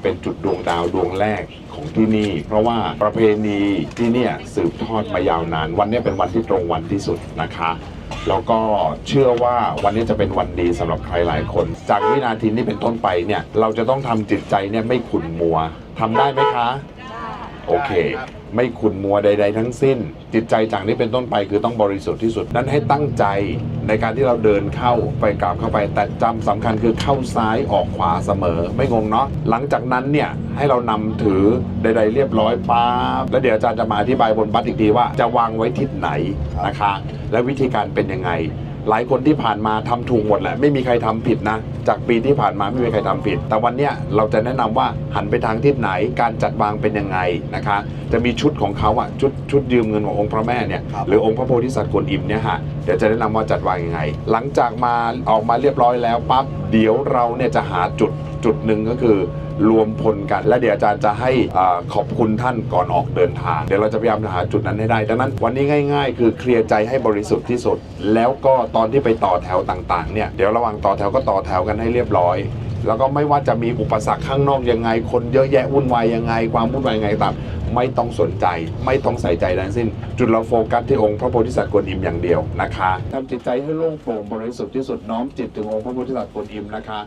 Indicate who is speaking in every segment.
Speaker 1: มาเป็นจุดดวงดาวดวงแรกของที่นี่ เพราะว่าประเพณีที่เนี่ยสืบทอดมายาวนาน วันนี้เป็นวันที่ตรงวันที่สุดนะคะแล้วก็เชื่อว่าวันนี้จะเป็นวันดีสำหรับใครหลายคน จากวินาทีนี้เป็นต้นไปเนี่ยเราจะต้องทำจิตใจเนี่ยไม่ขุ่นมัวทำได้ไหมคะ โอเค ไม่ขุนมัวใด ๆ ทั้งสิ้น จิตใจจากนี้เป็นต้นไปคือต้องบริสุทธิ์ที่สุด นั้นให้ตั้งใจในการที่เราเดินเข้าไปกราบเข้าไป แต่จำสำคัญคือเข้าซ้ายออกขวาเสมอ ไม่งงเนาะหลังจากนั้นเนี่ยให้เรานำถือใด ๆ เรียบร้อยปั๊บแล้วเดี๋ยวอาจารย์จะมาอธิบายบนบัตรอีกทีว่าจะวางไว้ทิศไหนนะคะ และวิธีการเป็นยังไง หลายคนที่ผ่านมาทำถูกหมดแหละ ไม่มีใครทำผิดนะ จากปีที่ผ่านมาไม่มีใครทำผิด แต่วันเนี้ยเราจะแนะนำว่าหันไปทางทิศไหนการจัดวางเป็นยังไงนะคะ จะมีชุดของเขาอะชุดชุดยืมเงินขององค์พระแม่เนี่ย
Speaker 2: ครับ
Speaker 1: หรือองค์พระโพธิสัตว์กวนอิมเนี่ยฮะเดี๋ยวจะแนะนำว่าจัดวางยังไง หลังจากมาออกมาเรียบร้อยแล้วปั๊บ เดี๋ยวเราเนี่ยจะหาจุดจุดหนึ่งก็คือรวมพลกัน และเดี๋ยวอาจารย์จะให้อาขอบคุณท่านก่อนออกเดินทาง เดี๋ยวเราจะพยายามหาจุดนั้นให้ได้ ดังนั้นวันนี้ง่าย ๆ คือเคลียร์ใจให้บริสุทธิ์ที่สุด แล้วก็ตอนที่ไปต่อแถวต่างๆเนี่ยเดี๋ยวระหว่างต่อแถวก็ต่อแถวกันให้เรียบร้อย แล้วก็ไม่ว่าจะมีอุปสรรคข้างนอกยังไง คนเยอะแยะวุ่นวายยังไง ความวุ่นวายยังไงตาม ไม่ต้องสนใจ ไม่ต้องใส่ใจทั้งสิ้น จุดเราโฟกัสที่องค์พระโพธิสัตว์กวนอิมอย่างเดียวนะคะทำจิตใจให้โล่งโปร่งบริสุทธิ์ที่สุดน้อมจิตถึงองค์พระโพธิสัตว์กวนอิมนะคะ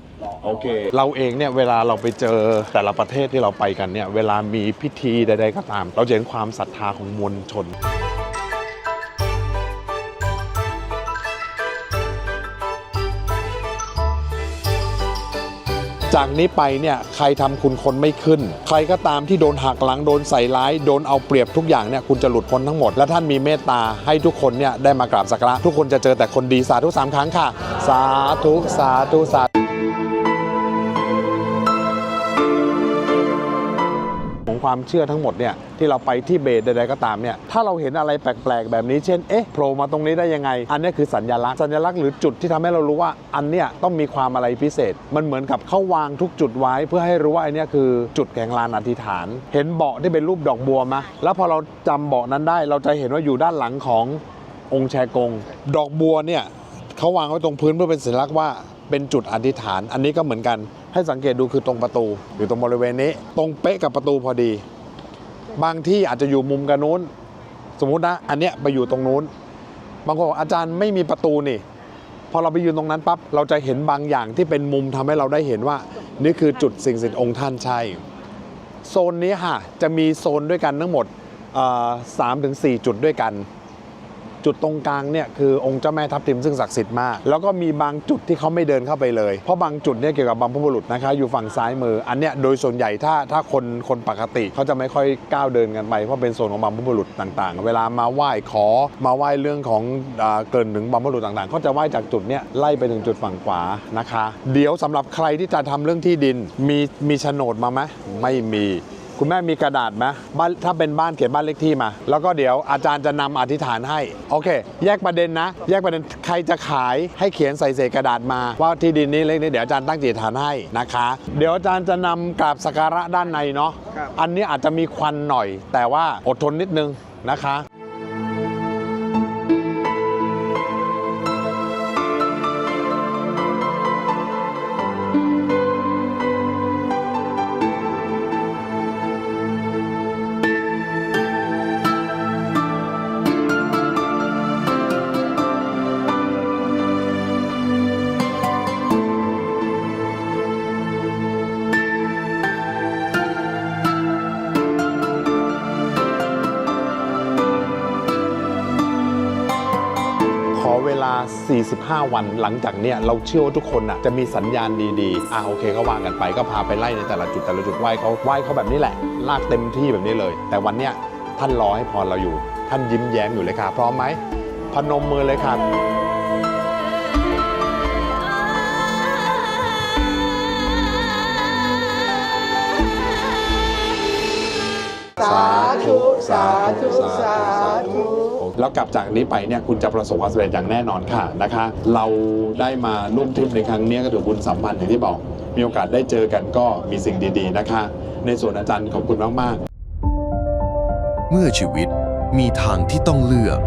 Speaker 1: โอเค เราเองเนี่ยเวลาเราไปเจอแต่ละประเทศที่เราไปกันเนี่ยเวลามีพิธีใดๆก็ตาม เราจะเห็นความศรัทธาของมวลชน จากนี้ไปเนี่ยใครทำคุณคนไม่ขึ้น ใครก็ตามที่โดนหักหลังโดนใส่ร้าย โดนเอาเปรียบทุกอย่างเนี่ยคุณจะหลุดพ้นทั้งหมด และท่านมีเมตตาให้ทุกคนเนี่ยได้มากราบสักการะทุกคนจะเจอแต่คนดีสาธุสามครั้งค่ะ สาธุสาธุสาธุ ความเชื่อทั้งหมดเนี่ยที่เราไปที่เบสใดๆก็ตามเนี่ยถ้าเราเห็นอะไรแปลกๆ แบบนี้เช่นเอ๊ะโผล่มาตรงนี้ได้ยังไง อันนี้คือสัญลักษณ์สัญลักษณ์หรือจุดที่ทำให้เรารู้ว่าอันเนี้ยต้องมีความอะไรพิเศษ มันเหมือนกับเขาวางทุกจุดไว้ เพื่อให้รู้ว่าอันนี้ยคือจุดแห่งลานอธิษฐาน เห็นเบาะที่เป็นรูปดอกบัวมะแล้วพอเราจำเบาะนั้นได้ เราจะเห็นว่าอยู่ด้านหลังขององค์แชกง ดอกบัวเนี่ยเขาวางไว้ตรงพื้นเพื่อเป็นสัญลักษณ์ว่าเป็นจุดอธิษฐาน อันนี้ก็เหมือนกัน ให้สังเกตดูคือตรงประตู อยู่ตรงบริเวณนี้ ตรงเป๊ะกับประตูพอดี บางที่อาจจะอยู่มุมกันนู้น สมมุตินะอันเนี้ยไปอยู่ตรงนู้น บางคนบอกอาจารย์ไม่มีประตูนี่พอเราไปยืนตรงนั้นปั๊บเราจะเห็นบางอย่างที่เป็นมุมทำให้เราได้เห็นว่า นี่คือจุดสิ่งศักดิ์สิทธิ์องค์ท่านใช่โซนนี้ค่ะจะมีโซนด้วยกันทั้งหมดสามถึงสี่จุดด้วยกัน จุดตรงกลางเนี่ยคือองค์เจ้าแม่ทับทิมซึ่งศักดิ์สิทธิ์มาก แล้วก็มีบางจุดที่เขาไม่เดินเข้าไปเลย เพราะบางจุดเนี่ยเกี่ยวกับบรรพบุรุษนะคะอยู่ฝั่งซ้ายมือ อันเนี้ยโดยส่วนใหญ่ถ้าถ้าคนคนปกติเขาจะไม่ค่อยก้าวเดินกันไปเพราะเป็นโซนของบรรพบุรุษต่างๆ เวลามาไหว้ขอมาไหว้เรื่องของเกินถึงบรรพบุรุษต่างๆเขาจะไหว้จากจุดเนี้ยไล่ไปถึงจุดฝั่งขวานะคะ เดี๋ยวสำหรับใครที่จะทำเรื่องที่ดินมีมีโฉนดมาไหมไม่มี คุณแม่มีกระดาษไหมบ้านถ้าเป็นบ้านเขียนบ้านเลขที่มา แล้วก็เดี๋ยวอาจารย์จะนำอธิษฐานให้ โอเค แยกประเด็นนะ แยกประเด็นใครจะขายให้เขียนใส่เศษกระดาษมา ว่าที่ดินนี้เลขนี้เดี๋ยวอาจารย์ตั้งจิตอธิษฐานให้นะคะ เดี๋ยวอาจารย์จะนำกราบสักการะด้านในเนาะ
Speaker 2: ครับ
Speaker 1: อันนี้อาจจะมีควันหน่อย แต่ว่าอดทนนิดนึงนะคะ เวลา 45 วันหลังจากเนี้ยเราเชื่อว่าทุกคนน่ะจะมีสัญญาณดีๆอะโอเคก็วางกันไปก็พาไปไล่ในแต่ละจุดแต่ละจุดไหว้เขาไหว้เขาแบบนี้แหละ ลากเต็มที่แบบนี้เลย แต่วันเนี้ยท่านรอให้พรเราอยู่ ท่านยิ้มแย้มอยู่เลยค่ะ พร้อมไหมพนมมือเลยค่ะ
Speaker 2: สาธุ สาธุ สาธุ
Speaker 1: แล้วกลับจากนี้ไปเนี่ยคุณจะประสบความสำเร็จอย่างแน่นอนค่ะนะคะ เราได้มาร่วมทริปในครั้งนี้ก็ถือบุญสัมพันธ์อย่างที่บอก มีโอกาสได้เจอกันก็มีสิ่งดีๆนะคะ ในส่วนอาจารย์ขอบคุณมากๆ
Speaker 3: เมื่อชีวิตมีทางที่ต้องเลือก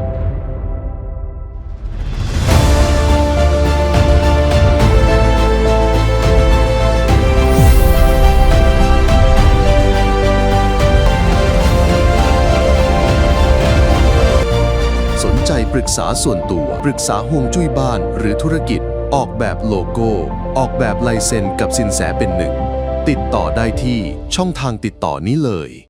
Speaker 3: รึกษาส่วนตัว ปรึกษาห่วงจุ้ยบ้านหรือธุรกิจ ออกแบบโลโก้ ออกแบบลายเซ็นกับสินแสเป็นหนึ่ง ติดต่อได้ที่ช่องทางติดต่อนี้เลย